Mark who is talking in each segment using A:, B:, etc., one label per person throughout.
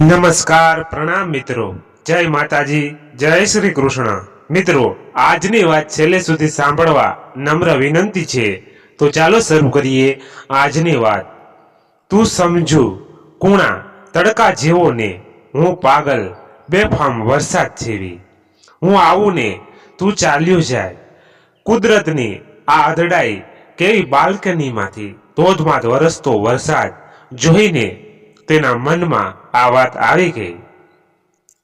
A: નમસ્કાર પ્રણામ મિત્રો. જય માતાજી, જય શ્રી કૃષ્ણ. મિત્રો, આજની વાત છેલ્લે સુધી સાંભળવા નમ્ર વિનંતી છે. તો ચાલો શરૂ કરીએ આજની વાત. તું સમજુ, કુણા તડકા જેવો ને હું પાગલ, બેફામ વરસાદ જેવી. હું આવું ને તું ચાલ્યું જાય. કુદરતની આ અધડાઈ કેવી બાલ્કનીમાંથી ધોધમાં વરસતો વરસાદ જોઈને તેના મનમાં આ વાત આવી ગઈ.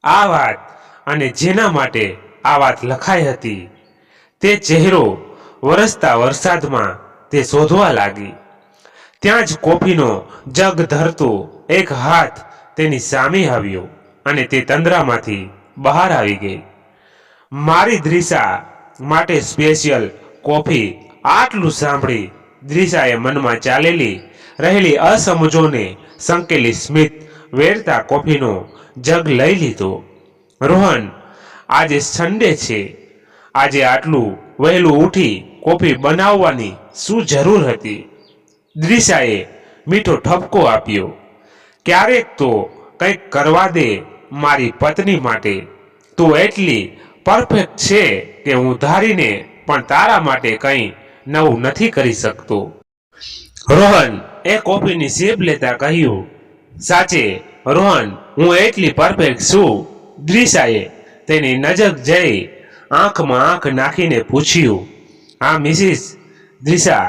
A: આ વાત અને જેના માટે આ વાત લખાઈ હતી, તે ચહેરો વરસતા વરસાદમાં તે શોધવા લાગી. ત્યાં જ કોફીનો જગ ધરતો એક હાથ તેની સામે આવ્યો અને તે તંદ્રામાંથી બહાર આવી ગઈ. મારી દ્રિશા માટે સ્પેશિયલ કોફી આટલું સાંભળી દ્રિશાએ મનમાં ચાલેલી રહેલી અસમજોને સંકેલી સ્મિત વેરતા કોફીનો જગ લઈ લીધો. રોહન, આજે સન્ડે છે. આજે આટલું વહેલું ઉઠી કોફી બનાવવાની શું જરૂર હતી? દ્રિશાએ મીઠો ઠપકો આપ્યો. ક્યારેક તો કંઈક કરવા દે મારી પત્ની માટે. તું એટલી પરફેક્ટ છે કે હું ધારીને પણ તારા માટે કંઈ નવું નથી કરી શકતો. રોહન એ કોફીની શેપ લેતા કહ્યું, સાચે, રોહન, હું એટલી પરફેક્ટ છું. દ્રિશાએ તેની નજર જઈ આંખમાં આંખ નાખીને પૂછ્યું આ મિસિસ દ્રિશા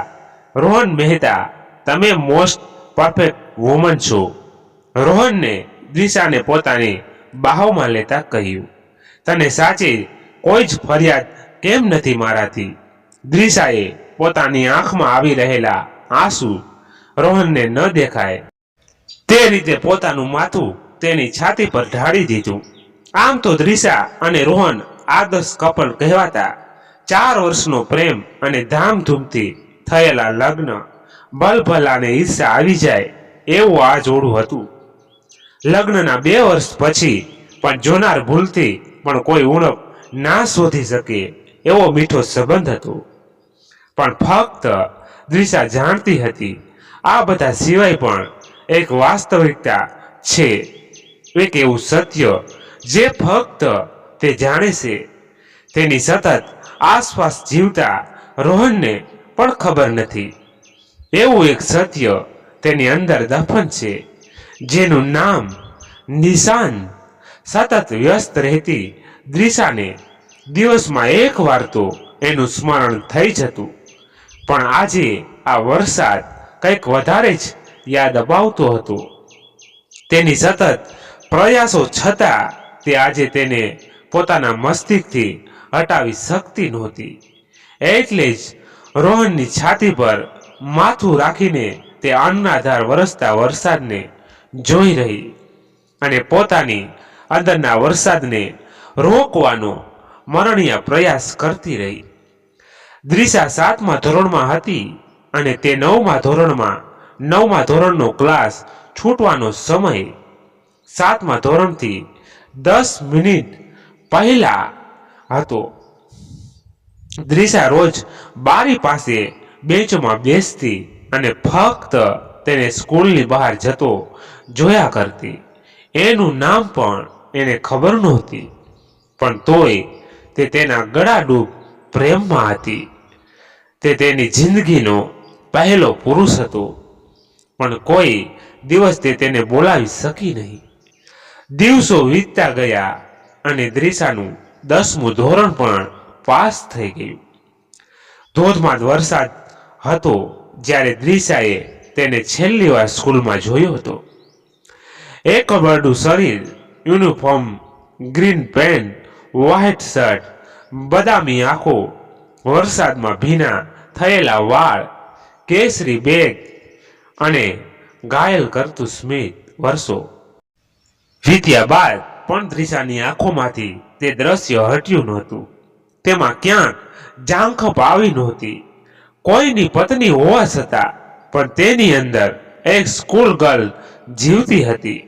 A: રોહન મહેતા, તમે મોસ્ટ પરફેક્ટ વુમન છો. રોહનને દ્રિશાને પોતાની બાહોમાં લેતા કહ્યું, તને સાચે કોઈ જ ફરિયાદ કેમ નથી મારાથી? દ્રિશાએ પોતાની આંખમાં આવી રહેલા આંસુ રોહનને ન દેખાય. તે રીતે પોતાનું માથું તેની છાતી પર ઢાળી દીધું. આમ તો દ્રિશા અને રોહન આદર્શ કપલ કહેવાતા. ચાર વર્ષનો પ્રેમ અને ધામધૂમથી થયેલા લગ્ન, બલભલાને ઈર્ષા આવી જાય એવું આ જોડું હતું. લગ્નના બે વર્ષ પછી પણ જોનાર ભૂલથી પણ કોઈ ઉણપ ના શોધી શકે એવો મીઠો સંબંધ હતો. પણ ફક્ત દ્રિશા જાણતી હતી આ બધા સિવાય પણ એક વાસ્તવિકતા છે. એક એવું સત્ય જે ફક્ત તે જાણે છે. તેની સતત આસપાસ જીવતા રોહનને પણ ખબર નથી. એવું એક સત્ય તેની અંદર દફન છે, જેનું નામ નિશાન સતત વ્યસ્ત રહેતી દિશાને દિવસમાં એક વાર તો એનું સ્મરણ થઈ જતું. પણ આજે આ વરસાદ કંઈક વધારે જ યાદ અપાવતો હતો. તેની સતત પ્રયાસો છતાં તે આજે તેને પોતાના મસ્તિષ્કથી હટાવી શકતી નહોતી. એટલે જ રોહનની છાતી પર માથું રાખીને તે અન્નાધાર વરસતા વરસાદને જોઈ રહી અને પોતાની અંદરના વરસાદને રોકવાનો મરણીય પ્રયાસ કરતી રહી. દ્રિશા સાતમા ધોરણમાં હતી. અને તે નવમા ધોરણમાં નવમા ધોરણનો ક્લાસ છૂટવાનો સમય સાતમા ધોરણથી દસ મિનિટ પહેલા હતો. દ્રિશા રોજ બારી પાસે બેંચમાં બેસતી અને ફક્ત તેને સ્કૂલની બહાર જતો જોયા કરતી. એનું નામ પણ એને ખબર નહોતી, પણ તોય તે તેના ગળાડૂબ પ્રેમમાં હતી. તે તેની જિંદગીનો પહેલો પુરુષ હતો. પણ કોઈ દિવસ તેને બોલાવી શકી નહીં. દિવસો વીતતા ગયા અને દ્રિશાનું દસમું ધોરણ પણ પાસ થઈ ગયું. ધોધમાર વરસાદ હતો જ્યારે દ્રિશાએ તેને છેલ્લી વાર સ્કૂલમાં જોયો હતો. એક બરડું શરીર, uniform, green pant, white shirt, બદામી આંખો, વરસાદમાં ભીના થયેલા વાળ કેસરી બેગ અને ઘાયલ કરતું સ્મિત વર્ષો વીત્યા બાદ પણ ત્રિષાની આંખોમાંથી તે દ્રશ્ય હટ્યું નહોતું. તેમાં ક્યાંક ઝાંખપ આવી નહોતી. કોઈની પત્ની હોવા છતાં પણ તેની અંદર એક સ્કૂલ ગર્લ જીવતી હતી,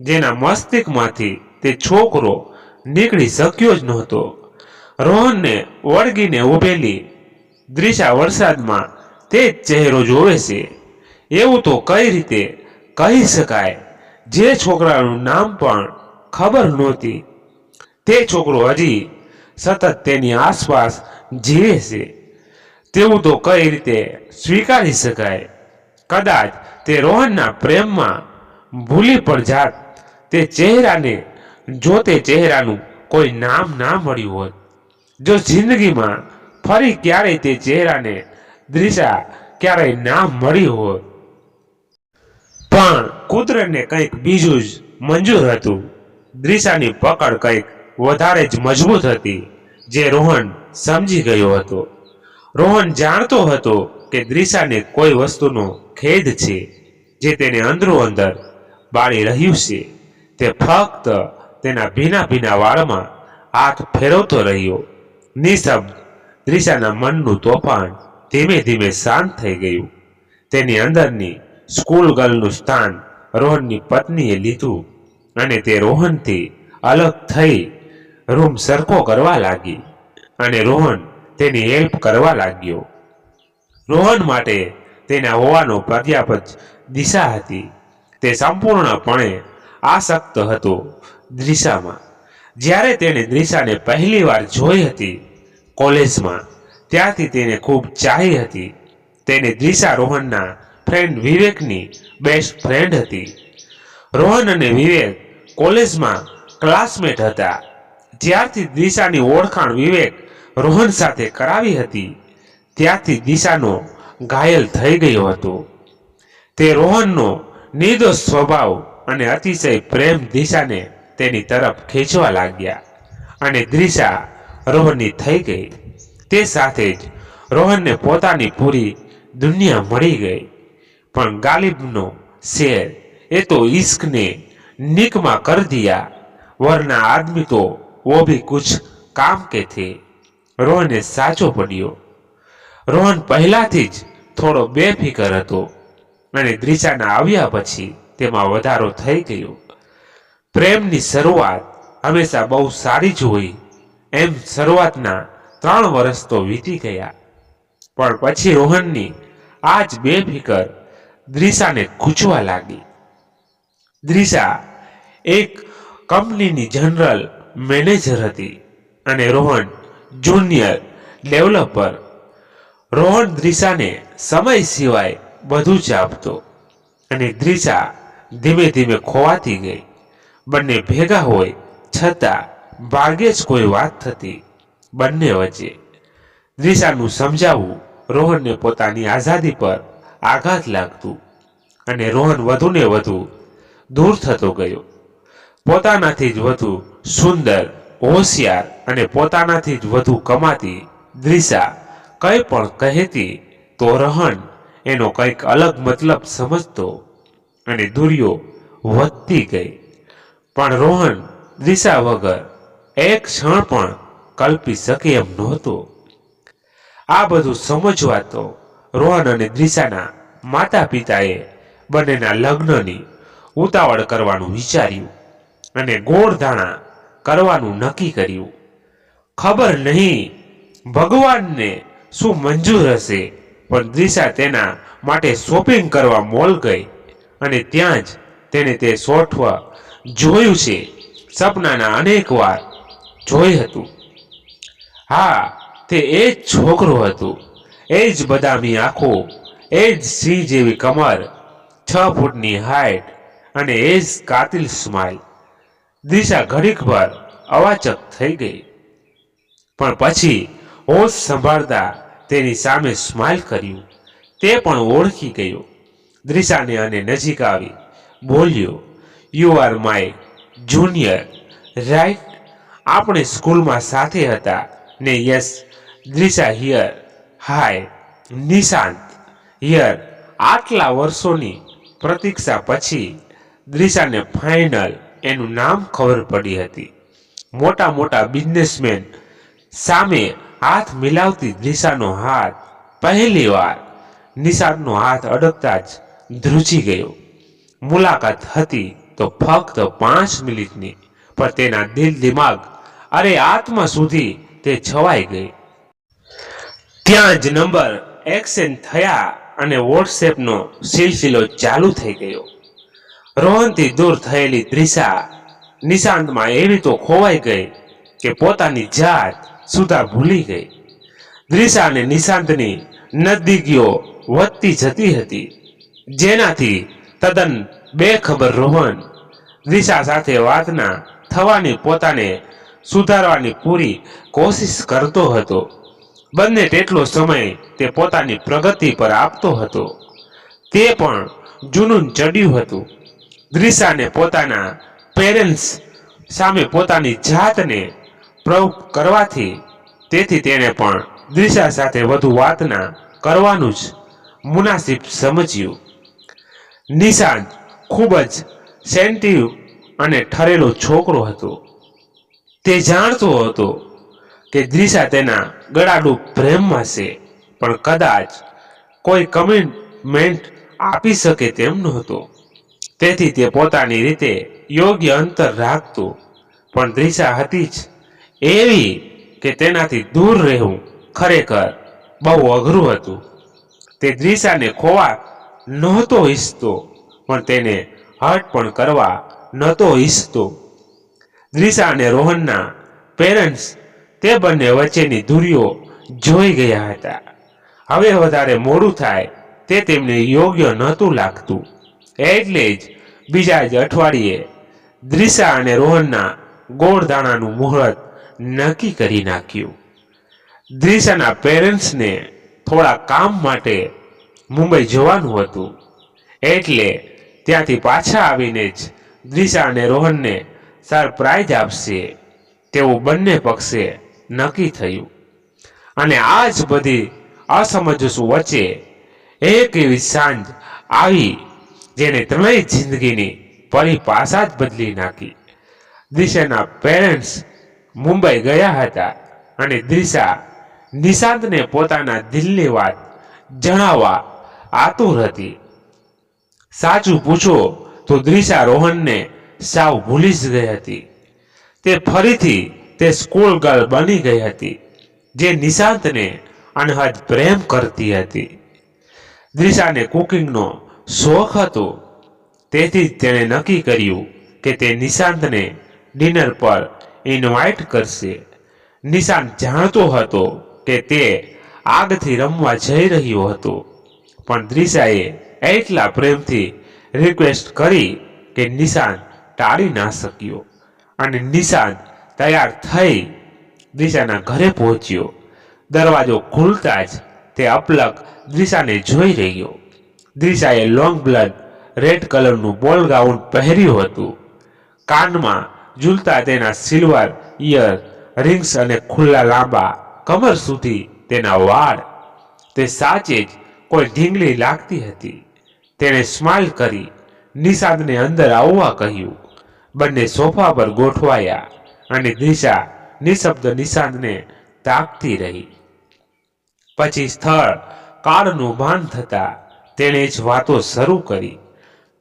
A: જેના મસ્તિષ્કમાંથી તે છોકરો નીકળી શક્યો જ નહોતો. રોહનને વળગીને ઉભેલી દ્રિશા વરસાદમાં તે જ ચહેરો જોવે છે. એવું તો કઈ રીતે કહી શકાય? જે છોકરાનું નામ પણ ખબર નહોતી. તે છોકરો હજી સતત તેની આસપાસ જીવે છે. તેવું તો કઈ રીતે સ્વીકારી શકાય? કદાચ તે રોહનના પ્રેમમાં ભૂલી પણ જાત. તે ચહેરાને જો તે ચહેરાનું કોઈ નામ ના મળ્યું હોત જો જિંદગીમાં ફરી ક્યારેય તે ચહેરાને દ્રિશા ક્યારેય ના મળી હોત. પણ કુદરતને કંઈક બીજું જ મંજૂર હતું. દ્રિશાની પકડ કંઈક વધારે જ મજબૂત હતી, જે રોહન સમજી ગયો હતો. રોહન જાણતો હતો કે દ્રિશાને કોઈ વસ્તુનો ખેદ છે, જે તેને અંદરો અંદર બાળી રહ્યું છે. તે ફક્ત તેના ભીના ભીના વાળમાં હાથ ફેરવતો રહ્યો. નિશબ્દ દ્રિશાના મનનું તોફાન ધીમે ધીમે શાંત થઈ ગયું. તેની અંદરની સ્કૂલ ગર્લનું સ્થાન રોહનની પત્નીએ લીધું અને તે રોહનથી અલગ થઈ રૂમ સરખો કરવા લાગી અને રોહન તેની હેલ્પ કરવા લાગ્યો. રોહન માટે તેના હોવાનો પર્યાપ્ત દિશા હતી. તે સંપૂર્ણપણે આસક્ત હતો દ્રિશામાં જ્યારે તેણે દ્રિશાને પહેલી વાર જોઈ હતી કોલેજમાં ત્યારથી તેને ખૂબ ચાહી હતી. તેને દિશા રોહનના ફ્રેન્ડ વિવેકની બેસ્ટ ફ્રેન્ડ હતી. રોહન અને વિવેક કોલેજમાં ક્લાસમેટ હતા. જ્યારથી દિશાની ઓળખાણ વિવેક રોહન સાથે કરાવી હતી, ત્યારથી દિશાનો ઘાયલ થઈ ગયો હતો. તે રોહનનો નિર્દોષ સ્વભાવ અને અતિશય પ્રેમ દિશાને તેની તરફ ખેંચવા લાગ્યા અને દિશા રોહનની થઈ ગઈ. તે સાથે જ રોહનને પોતાની પૂરી દુનિયા મળી ગઈ. પણ ગાલિબનો શેર એ તો ઈશ્કને નિકમાં કર દિયા, વરના આદમી તો વો ભી કુછ કામ કે થે. રોહને સાચો પડ્યો. રોહન પહેલાથી જ થોડો બેફિકર હતો અને દ્રિચાના આવ્યા પછી તેમાં વધારો થઈ ગયો. પ્રેમની શરૂઆત હંમેશા બહુ સારી જ હોય એમ શરૂઆતના ત્રણ વર્ષ તો વીતી ગયા. પણ પછી રોહનની આ જ બેફિકર દ્રિશાને ખૂંચવા લાગી. દ્રિશા એક કંપનીની જનરલ મેનેજર હતી અને રોહન જુનિયર ડેવલપર. રોહન દ્રિશાને સમય સિવાય બધું જ આપતો અને દ્રિશા ધીમે ધીમે ખોવાતી ગઈ. બંને ભેગા હોય છતાં ભાગ્યે જ કોઈ વાત થતી. બંને વચ્ચે. દિશાનું સમજાવવું રોહનને પોતાની આઝાદી પર આઘાત લાગતું અને રોહન વધુને વધુ દૂર થતો ગયો. પોતાનાથી જ વધુ સુંદર, હોશિયાર અને પોતાનાથી જ વધુ કમાતી દ્રિશા કંઈ પણ કહેતી તો રહન એનો કંઈક અલગ મતલબ સમજતો અને દુર્યો વધતી ગઈ. પણ રોહન દિશા વગર એક ક્ષણ પણ કલ્પી શકે એમ નહોતો. આ બધું સમજવા તો રોહન અને દિશાના માતા પિતાએ બંનેના લગ્નની ઉતાવળ કરવાનું વિચાર્યું અને ગોળધાણા કરવાનું નક્કી કર્યું. ખબર નહીં ભગવાનને શું મંજૂર હશે, પણ દિશા તેના માટે શોપિંગ કરવા મોલ ગઈ અને ત્યાં જ તેને તે સોઠવા જોયું છે. સપનાના અનેક વાર જોઈ હતું. હા, તે એ જ છોકરો હતો. એ જ બદામી આંખો, એ જ સિંહ જેવી કમર, છ ફૂટની હાઈટ અને એ જ કાતિલ સ્માઇલ દિશા ઘડીકભર અવાચક થઈ ગઈ. પણ પછી હોશ સંભાળતા તેની સામે સ્માઇલ કર્યું. તે પણ ઓળખી ગયો. દ્રિશાને અને નજીક આવી બોલ્યો you are my junior right આપણે સ્કૂલમાં સાથે હતા. ને yes Drisha here, hi, Nishant. Here આટલા વર્ષોની પ્રતીક્ષા પછી દ્રિશાને ફાઇનલ એનું નામ ખબર પડી હતી. મોટા મોટા બિઝનેસમેન સામે હાથ મિલાવતી દિશાનો હાથ પહેલી વાર નિશાનનો હાથ અડકતા જ ધ્રુજી ગયો. મુલાકાત હતી તો ફક્ત પાંચ મિનિટની, પણ તેના દિલ દિમાગ અરે આત્મા સુધી તે છવાઈ ગઈ. ત્યાં જ નંબર એક્સચેન્જ થયા અને વોટ્સએપનો સિલસિલો ચાલુ થઈ ગયો. રોહનથી દૂર થયેલી દ્રિશા નિશાંતમાં એવી તો ખોવાઈ ગઈ કે પોતાની જાત સુધા ભૂલી ગઈ. દ્રિશા અને નિશાંતની નજદીકીઓ વધતી જતી હતી. જેનાથી તદ્દન બેખબર રોહન દિશા સાથે વાતના થવાની પોતાને સુધારવાની પૂરી કોશિશ કરતો હતો. બંને તેટલો સમય તે પોતાની પ્રગતિ પર આપતો હતો. તે પણ જૂનું ચડ્યું હતું. દ્રિશાને પોતાના પેરેન્ટ્સ સામે પોતાની જાતને પ્રયોગ કરવાથી તેથી તેણે પણ દ્રિશા સાથે વધુ વાતના કરવાનું જ મુનાસિબ સમજ્યું. નિશાંત ખૂબ જ સેન્ટિવ અને ઠરેલો છોકરો હતો. તે જાણતો હતો કે દ્રિશા તેના ગળાડું પ્રેમમાં છે, પણ કદાચ કોઈ કમિટમેન્ટ આપી શકે તેમ નહોતો. તેથી તે પોતાની રીતે યોગ્ય અંતર રાખતો, પણ દ્રિશા હતી જ એવી કે તેનાથી દૂર રહેવું ખરેખર બહુ અઘરું હતું. તે દ્રિશાને ખોવા નહોતો ઈચ્છતો, પણ તેને હટ પણ કરવા નહોતો ઈચ્છતો. દ્રિશા અને રોહનના પેરેન્ટ્સ તે બંને વચ્ચેની દૂરીઓ જોઈ ગયા હતા. હવે વધારે મોડું થાય તે તેમને યોગ્ય નહોતું લાગતું. એટલે જ બીજા જ અઠવાડિયે દ્રિશા અને રોહનના ગોળધાણાનું મુહૂર્ત નક્કી કરી નાખ્યું. દ્રિશાના પેરેન્ટ્સને થોડા કામ માટે મુંબઈ જવાનું હતું. એટલે ત્યાંથી પાછા આવીને જ દ્રિશા અને રોહનને સરપ્રાઈઝ આપશે, તેવું બંને પક્ષે નક્કી થયું. અને આ જ બધી અસમજસો વચ્ચે એક એવી સાંજ આવી જેને ત્રણેય જિંદગીની પરિભાષા જ બદલી નાખી. દિશાના પેરેન્ટ્સ મુંબઈ ગયા હતા અને દિશા નિશાંતને પોતાના દિલની વાત જણાવવા આતુર હતી. સાચું પૂછો તો દિશા રોહનને સાવ ભૂલી જ ગઈ હતી. તે ફરીથી તે સ્કૂલ ગર્લ બની ગઈ હતી, જે નિશાંતને અનહદ પ્રેમ કરતી હતી. દિશાને કુકિંગનો શોખ હતો. તેથી તેણે નક્કી કર્યું કે તે નિશાંતને ડિનર પર ઇન્વાઇટ કરશે. નિશાંત જાણતો હતો કે તે આગથી રમવા જઈ રહ્યો હતો. પણ દ્રિશાએ એટલા પ્રેમથી રિક્વેસ્ટ કરી કે નિશાંત ટાળી ના શક્યો અને નિશાન તૈયાર થઈ દિશાના ઘરે પહોંચ્યો. દરવાજો ખુલતા જ તે અપલક દિશાને જોઈ રહ્યો. દિશાએ લોંગ બ્લડ રેડ કલરનું બોલ ગાઉન પહેર્યું હતું. કાનમાં ઝૂલતા તેના સિલ્વર ઇયર રિંગ્સ અને ખુલ્લા લાંબા કમર સુધી તેના વાળ. તે સાચે જ કોઈ ઢીંગલી લાગતી હતી. તેણે સ્માઇલ કરી. નિષાદને અંદર આવવા કહ્યું બંને સોફા પર ગોઠવાયા અને દિશા નિશબ્દ નિશાંતને તાકતી રહી. પછી સ્થળ કાળનું ભાન થતા તેણે જ વાતો શરૂ કરી.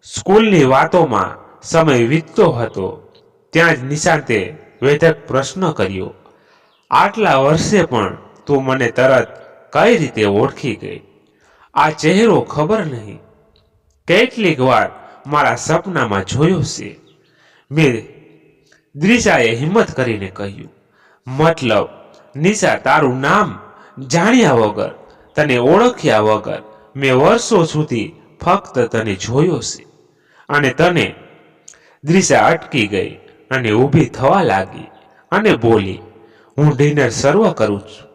A: સ્કૂલની વાતોમાં સમય વીતતો હતો, ત્યાં જ નિશાંતે વેધક પ્રશ્ન કર્યો, આટલા વર્ષે પણ તું મને તરત કઈ રીતે ઓળખી ગઈ? આ ચહેરો ખબર નહીં. કેટલીક વાર મારા સપનામાં જોયો છે. મેં દ્રિશાએ હિંમત કરીને કહ્યું, મતલબ, નિશા તારું નામ જાણ્યા વગર તને ઓળખ્યા વગર મેં વર્ષો સુધી ફક્ત તને જોયો છે. અને તને દ્રિશા અટકી ગઈ અને ઊભી થવા લાગી અને બોલી, હું ડિનર સર્વ કરું છું.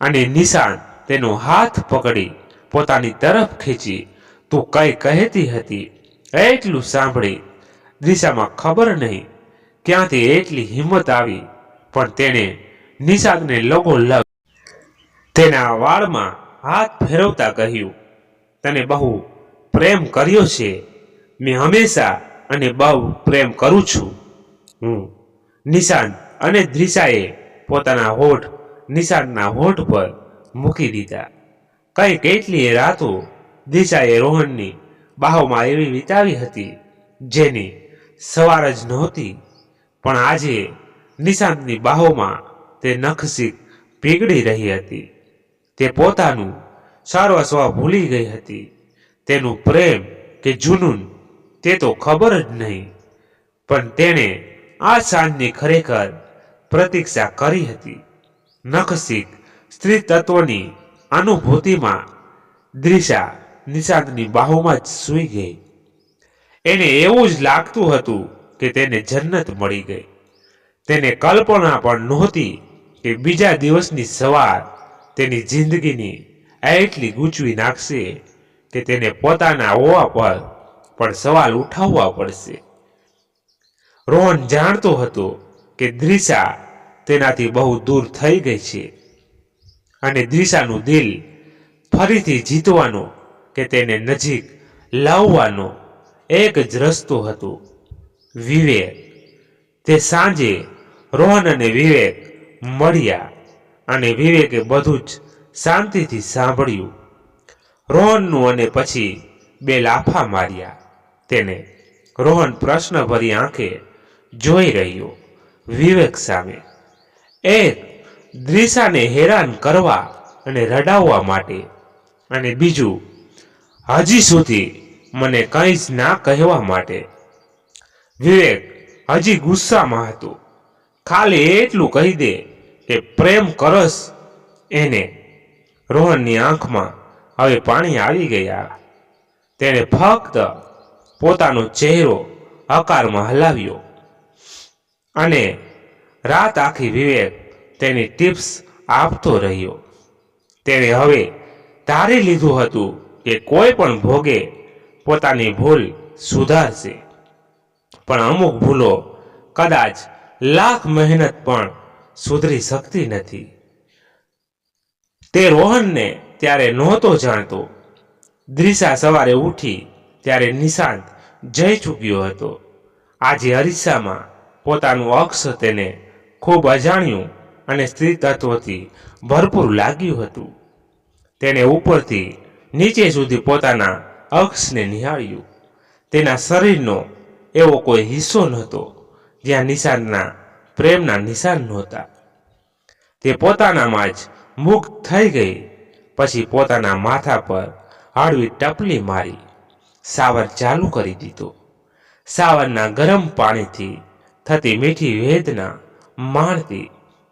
A: અને નિશાન તેનો હાથ પકડી પોતાની તરફ ખેંચી, તું કઈ કહેતી હતી, એટલું સાંભળી દિશામાં ખબર નહીં. ક્યાંથી એટલી હિંમત આવી, પણ તેણે નિષાદને લગો લગ તેના વાળમાં હાથ ફેરવતા કહ્યું, તને બહુ પ્રેમ કર્યો છે. મેં હંમેશા અને બહુ પ્રેમ કરું છું. હું નિશાન અને દ્રિશાએ પોતાના હોઠ, નિશાનના હોઠ પર મૂકી દીધા. કંઈ કેટલીય રાતો દિશાએ રોહનની બાહોમાં એવી વિતાવી હતી, જેની સવાર જ નહોતી, પણ આજે નિશાંતની બાહોમાં તે નખસીક પીગળી રહી હતી. તે પોતાનું સર્વસ્વ ભૂલી ગઈ હતી. તેનું પ્રેમ કે જુનૂન તે તો ખબર જ નહીં, પણ તેણે આ સાંજની ખરેખર પ્રતીક્ષા કરી હતી. નખસિક સ્ત્રી તત્વની અનુભૂતિમાં દ્રિશા નિશાંતની બાહુમાં જ સૂઈ ગઈ. એને એવું જ લાગતું હતું કે તેને જન્નત મળી ગઈ. તેને કલ્પના પણ નહોતી કે બીજા દિવસની સવાર તેની જિંદગીની એટલી ગૂંચવી નાખશે કે તેને પોતાના હોવા પર પણ સવાલ ઉઠાવવા પડશે. રોહન જાણતો હતો કે દ્રિશા તેનાથી બહુ દૂર થઈ ગઈ છે અને દ્રિશાનું દિલ ફરીથી જીતવાનો કે તેને નજીક લાવવાનો એક જ રસ્તો હતો. વિવેક. તે સાંજે રોહન અને વિવેક મળ્યા અને વિવેકે બધું જ શાંતિથી સાંભળ્યું. રોહનનું અને પછી બે લાફા માર્યા. તેને રોહન પ્રશ્નભરી આંખે જોઈ રહ્યો વિવેક સામે. એક દ્રિશાને હેરાન કરવા અને રડાવવા માટે. અને બીજું, હજી સુધી મને કંઈ જ ના કહેવા માટે. વિવેક, હજી ગુસ્સામાં હતો. ખાલી એટલું કહી દે કે પ્રેમ કરસ એને. રોહનની આંખમાં હવે પાણી આવી ગયા. તેણે ફક્ત પોતાનો ચહેરો આકારમાં હલાવ્યો. અને રાત આખી વિવેક તેની ટિપ્સ આપતો રહ્યો. તેણે હવે ધારી લીધું હતું કે કોઈ પણ ભોગે પોતાની ભૂલ સુધારશે. પણ અમુક ભૂલો કદાચ લાખ મહેનત પણ સુધરી શકતી નથી. તે રોહનને ત્યારે નહોતો જાણતો. દ્રિશા સવારે ઉઠી ત્યારે નિશાંત જઈ ચૂક્યો હતો. આજે અરીસામાં પોતાનું અક્ષ તેને ખૂબ અજાણ્યું અને સ્ત્રી તત્વથી ભરપૂર લાગ્યું હતું. તેને ઉપરથી નીચે સુધી પોતાના અક્ષને નિહાળ્યું. તેના શરીરનો એવો કોઈ હિસ્સો નહોતો, જ્યાં નિશાનના, પ્રેમના નિશાન નહોતા. તે પોતાનામાં જ મુક્ત થઈ ગઈ, પછી પોતાના માથા પર હળવી ટપલી મારી, સાવર ચાલુ કરી દીધો. સાવરના ગરમ પાણીથી થતી મીઠી વેદના માણતી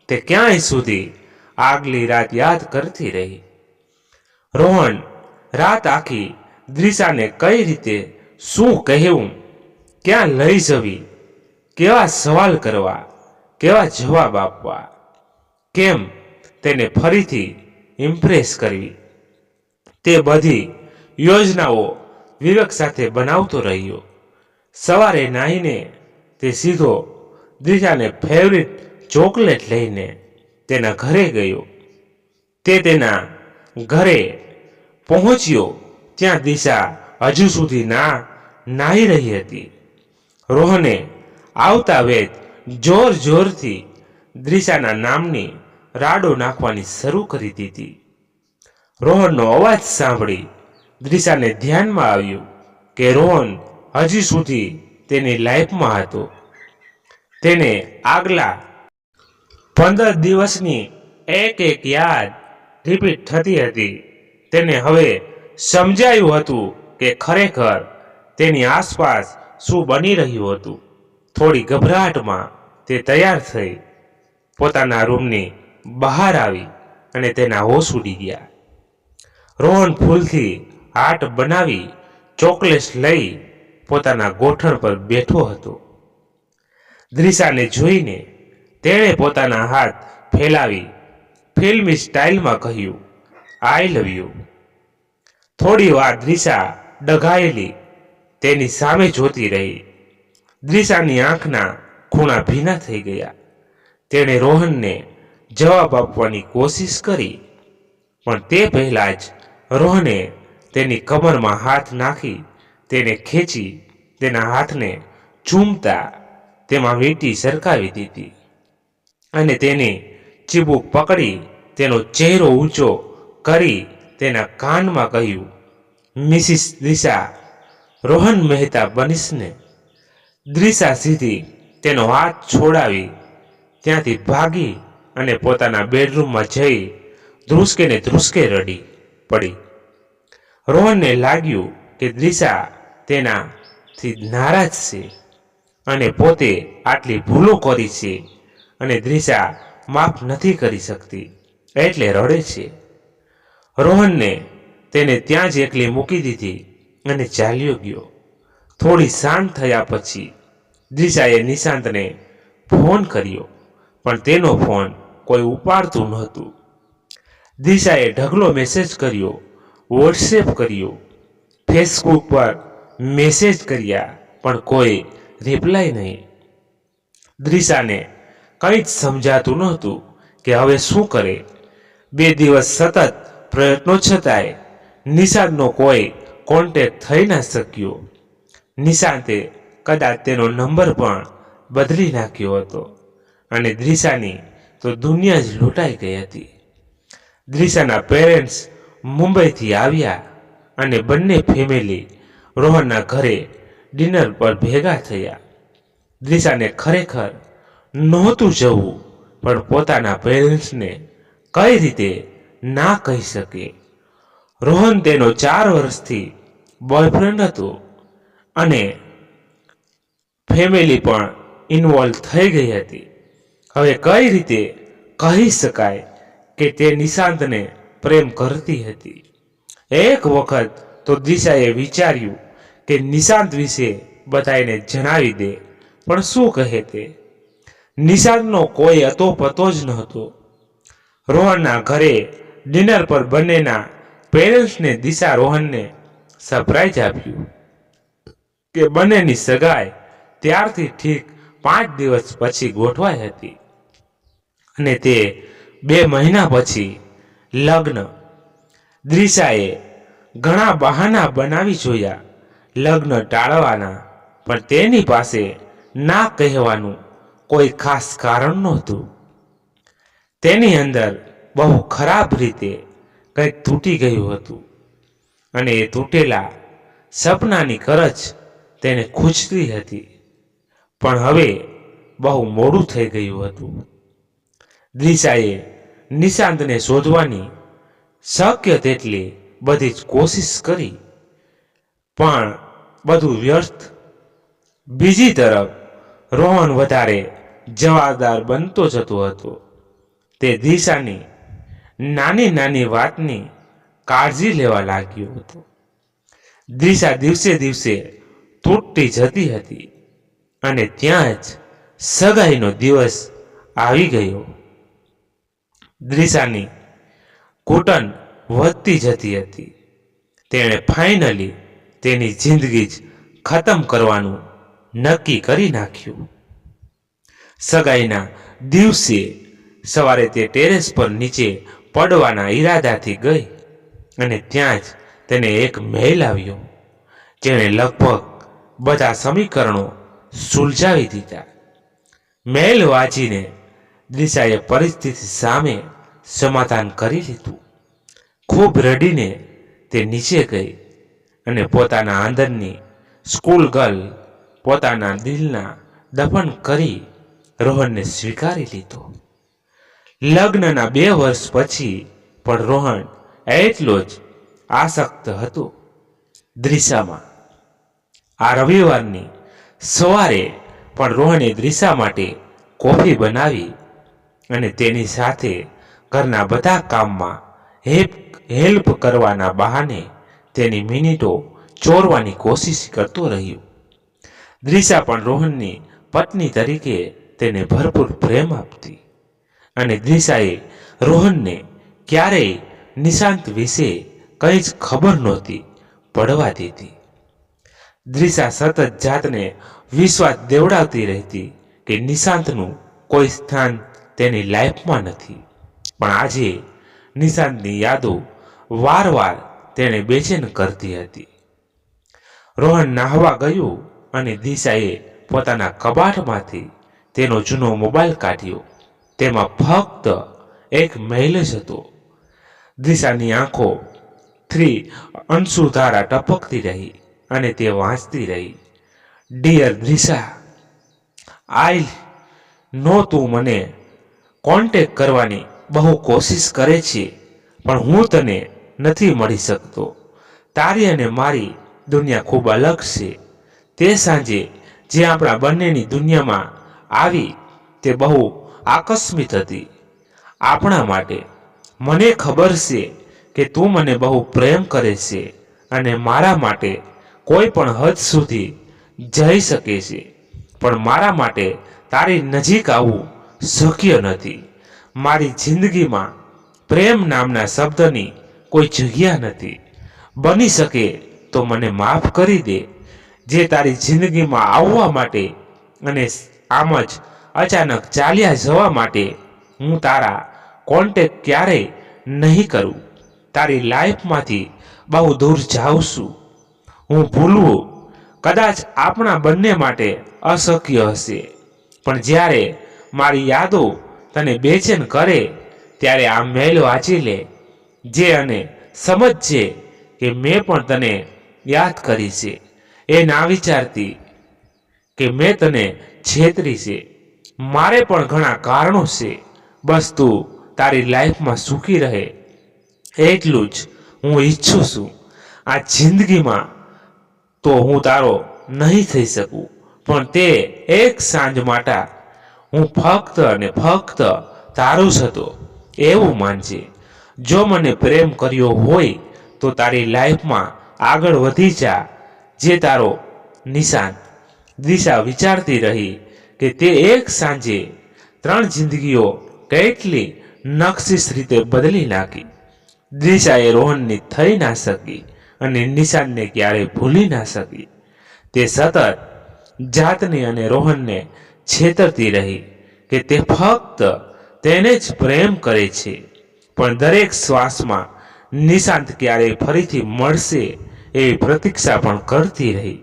A: તે ક્યાંય સુધી આગલી રાત યાદ કરતી રહી. રોહન રાત આખી દ્રિશાને કઈ રીતે શું કહેવું ક્યાં લઈ જવી, કેવા સવાલ કરવા, કેવા જવાબ આપવા, કેમ તેને ફરીથી ઇમ્પ્રેસ કરવી, તે બધી યોજનાઓ વિવેક સાથે બનાવતો રહ્યો. સવારે નાહીને તે સીધો દિશાને ફેવરિટ ચોકલેટ લઈને તેના ઘરે ગયો. તે તેના ઘરે પહોંચ્યો. ત્યાં દિશા હજુ સુધી ના, નાહી રહી હતી. રોહને આવતા વેદ જોર જોરથી દ્રિશાના નામની રાડો નાખવાની શરૂ કરી દીધી. રોહનનો અવાજ સાંભળી દ્રિશાને ધ્યાનમાં આવ્યું કે રોહન હજી સુધી તેની લાઈફમાં હતો. તેને આગલા પંદર દિવસની એક એક યાદ રિપીટ થતી હતી. તેને હવે સમજાયું હતું કે ખરેખર તેની આસપાસ શું બની રહ્યું હતું. થોડી ગભરાટમાં તે તૈયાર થઈ પોતાના રૂમની બહાર આવી અને તેના હોશ ઉડી ગયા. રોહન ફૂલથી હાટ બનાવી ચોકલેટ લઈ પોતાના ગોઠણ પર બેઠો હતો. દ્રિશાને જોઈને તેણે પોતાના હાથ ફેલાવી ફિલ્મી સ્ટાઇલમાં કહ્યું આઈ લવ યુ થોડી વાર દ્રિશા ડઘાયેલી તેની સામે જોતી રહી. દ્રિશાની આંખના ખૂણા ભીના થઈ ગયા. તેણે રોહનને જવાબ આપવાની કોશિશ કરી, પણ તે પહેલા જ રોહને તેની કમરમાં હાથ નાખી તેને ખેંચી તેના હાથને ચૂમતા તેમાં વીંટી સરકાવી દીધી અને તેને ચીબુક પકડી તેનો ચહેરો ઊંચો કરી તેના કાનમાં કહ્યું, મિસિસ દિશા રોહન મહેતા બનીશને. દ્રિશા સીધી તેનો હાથ છોડાવી ત્યાંથી ભાગી અને પોતાના બેડરૂમમાં જઈ ધ્રુસકે ને ધ્રુસકે રડી પડી. રોહનને લાગ્યું કે દ્રિશા તેનાથી નારાજ છે અને પોતે આટલી ભૂલો કરી છે અને દ્રિશા માફ નથી કરી શકતી, એટલે રડે છે. રોહનને તેને ત્યાં જ એકલી મૂકી દીધી અને ચાલ્યો ગયો. થોડી શાંત થયા પછી દિશાએ નિશાંતને ફોન કર્યો, પણ તેનો ફોન કોઈ ઉપાડતું નહોતું. દિશાએ ઢગલો મેસેજ કર્યો, વોટ્સએપ કર્યો, ફેસબુક પર મેસેજ કર્યા, પણ કોઈ રિપ્લાય નહીં. દ્રિશાને કંઈ જ સમજાતું નહોતું કે હવે શું કરે. બે દિવસ સતત પ્રયત્નો છતાંય નિશાંતનો કોઈ કોન્ટેક્ટ થઈ ના શક્યો. નિશાંતે કદાચ તેનો નંબર પણ બદલી નાખ્યો હતો અને દ્રિશાની તો દુનિયા જ લૂંટાઈ ગઈ હતી. દ્રિશાના પેરેન્ટ્સ મુંબઈથી આવ્યા અને બંને ફેમિલી રોહનના ઘરે ડિનર પર ભેગા થયા. દ્રિશાને ખરેખર નહોતું જવું, પણ પોતાના પેરેન્ટ્સને કઈ રીતે ના કહી શકે. રોહન તેનો ચાર વર્ષથી બોયફ્રેન્ડ હતો અને ફેમિલી પણ ઇન્વોલ્વ થઈ ગઈ હતી. હવે કઈ રીતે કહી શકાય કે તે નિશાંતને પ્રેમ કરતી હતી? એક વખત તો દિશાએ વિચાર્યું કે નિશાંત વિશે બધાને જણાવી દે, પણ શું કહે તે? નિશાંતનો કોઈ અતો પતો જ નહોતો. રોહનના ઘરે ડિનર પર બંનેના પેરેન્ટ્સને દિશા રોહનને સરપ્રાઈઝ આપ્યું કે બંનેની સગાઈ ત્યારથી ઠીક પાંચ દિવસ પછી ગોઠવાઈ હતી અને તે બે મહિના પછી લગ્ન. દ્રિશાએ ઘણા બહાના બનાવી જોયા લગ્ન ટાળવાના, પણ તેની પાસે ના કહેવાનું કોઈ ખાસ કારણ નહોતું. તેની અંદર બહુ ખરાબ રીતે કંઈક તૂટી ગયું હતું. અને એ તૂટેલા સપનાની કરચ તેને ખૂંચતી હતી. પણ હવે બહુ મોડું થઈ ગયું હતું. દિશાએ નિશાંતને શોધવાની શક્ય તેટલી બધી જ કોશિશ કરી. પણ બધું વ્યર્થ. બીજી તરફ રોહન વધારે જવાબદાર બનતો જતો હતો. તે દિશાની નાની નાની વાતની કાળજી લેવા લાગ્યો હતો. દિશા દિવસે દિવસે તૂટતી જતી હતી અને ત્યાં જ સગાઈનો દિવસ આવી ગયો. દ્રિશાની ઘૂંટણ વધતી જતી હતી. તેણે ફાઇનલી તેની જિંદગી જ ખતમ કરવાનું નક્કી કરી નાખ્યું. સગાઈના દિવસે સવારે તે ટેરેસ પર નીચે પડવાના ઈરાદાથી ગઈ અને ત્યાં જ તેને એક મેલ આવ્યો, જેણે લગભગ બધા સમીકરણો સુલઝાવી દીધા. મેલ વાંચીને દિશાએ પરિસ્થિતિ સામે સમાધાન કરી લીધું. ખૂબ રડીને તે નીચે ગઈ અને પોતાના આંદરની સ્કૂલ ગર્લ પોતાના દિલના દફન કરી રોહનને સ્વીકારી લીધો. લગ્નના બે વર્ષ પછી પણ રોહન એટલો જ આસક્ત હતો. દ્રિશામાં આ રવિવારની સવારે પણ રોહને દ્રિશા માટે કોફી બનાવી અને તેની સાથે ઘરના બધા કામમાં હેલ્પ હેલ્પ કરવાના બહાને તેની મિનિટો ચોરવાની કોશિશ કરતો રહ્યો. દ્રિશા પણ રોહનની પત્ની તરીકે તેને ભરપૂર પ્રેમ આપતી. અને દિશાએ રોહનને ક્યારેય નિશાંત વિશે કંઈ જ ખબર નહોતી, પડવા દીધી દ્રિશા સતત જાતને વિશ્વાસ દેવડાવતી રહેતી કે નિશાંતનું કોઈ સ્થાન તેની લાઈફમાં નથી. પણ આજે નિશાંતની યાદો વારવાર તેને બેચેન કરતી હતી. રોહન નાહવા ગયું અને દિશાએ પોતાના કબાટમાંથી તેનો જૂનો મોબાઈલ કાઢ્યો. તેમાં ફક્ત એક મહેલ જ હતો. દિશાની આંખો થ્રી અંશુધારા ટપકતી રહી અને તે વાંચતી રહી. ડિયર દિશા આઈ નો તું મને કોન્ટેક કરવાની બહુ કોશિશ કરે છે, પણ હું તને નથી મળી શકતો. તારી અને મારી દુનિયા ખૂબ અલગ છે. તે સાંજે જે આપણા બંનેની દુનિયામાં આવી તે બહુ આકસ્મિક હતી આપણા માટે મને ખબર છે કે તું મને બહુ પ્રેમ કરે છે અને મારા માટે કોઈ પણ હદ સુધી જઈ શકે છે. પણ મારા માટે તારી નજીક આવવું શક્ય નથી. મારી જિંદગીમાં પ્રેમ નામના શબ્દની કોઈ જગ્યા નથી. બની શકે તો મને માફ કરી દે. જે તારી જિંદગીમાં આવવા માટે અને આમ જ અચાનક ચાલ્યા જવા માટે હું તારા કોન્ટેક ક્યારેય નહીં કરું. તારી લાઈફમાંથી બહુ દૂર જાઉં છું. હું ભૂલવું કદાચ આપણા બંને માટે અશક્ય હશે. પણ જ્યારે મારી યાદો તને બેચેન કરે, ત્યારે આ મેલ વાંચી લે, જે અને સમજજે કે મેં પણ તને યાદ કરી છે. એ ના વિચારતી કે મેં તને છેતરી છે. મારે પણ ઘણા કારણો છે. બસ તું તારી લાઈફમાં સુખી રહે. એટલું જ હું ઈચ્છું છું. આ જિંદગીમાં તો હું તારો નહીં થઈ શકું. પણ તે એક સાંજ માટે હું ફક્ત અને ફક્ત તારો જ હતો. એવું માનજે. જો મને પ્રેમ કર્યો હોય, તો તારી લાઈફમાં આગળ વધી જા, જે તારો નિશાન દિશા વિચારતી રહી. કે તે એક સાંજે ત્રણ જિંદગીઓ કેટલી નકશીશ રીતે બદલી નાખી. દિશાએ રોહનની થઈ ના શકી અને નિશાનને ક્યારેય ભૂલી ના શકી. તે સતત જાતને અને રોહનને છેતરતી રહી કે તે ફક્ત તેને જ પ્રેમ કરે છે. પણ દરેક શ્વાસમાં નિશાંત ક્યારેય ફરીથી મળશે એવી પ્રતીક્ષા પણ કરતી રહી.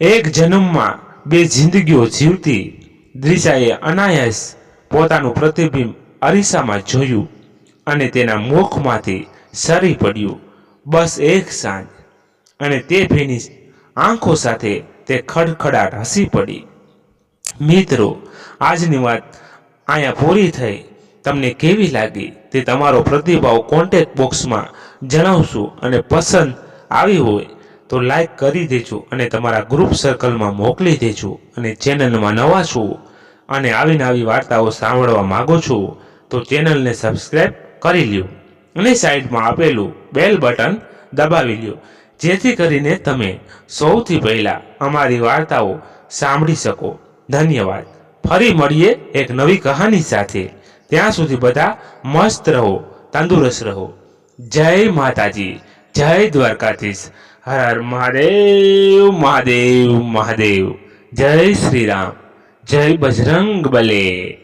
A: એક જન્મમાં બે જિંદગીઓ જીવતી દ્રિશાએ અનાયાસ પોતાનું પ્રતિબિંબ અરીસામાં જોયું અને તેના મુખમાંથી સરી પડ્યું. બસ એક સાંજ અને તે ભીની આંખો સાથે તે ખડખડાટ હસી પડી. મિત્રો, આજની વાત અહીંયા પૂરી થઈ. તમને કેવી લાગી? તે તમારો પ્રતિભાવ કોન્ટેક્ટ બોક્સમાં જણાવશું અને પસંદ આવી હોય તો લાઈક કરી દેજો અને તમારા ગ્રુપ સર્કલમાં મોકલી દેજો અને ચેનલમાં નવા છો અને આવીને આવી વાર્તાઓ સાંભળવા માગો છો, તો ચેનલને સબસ્ક્રાઈબ કરી લ્યો અને સાઈડમાં આપેલું બેલ બટન દબાવી લ્યો, જેથી કરીને તમે સૌથી પહેલાં અમારી વાર્તાઓ સાંભળી શકો. ધન્યવાદ. ફરી મળીએ એક નવી કહાની સાથે. ત્યાં સુધી બધા મસ્ત રહો, તંદુરસ્ત રહો. જય માતાજી, જય દ્વારકાધીશ. હર મહાદેવ મહાદેવ મહાદેવ. જય શ્રી રામ. જય બજરંગ બલે.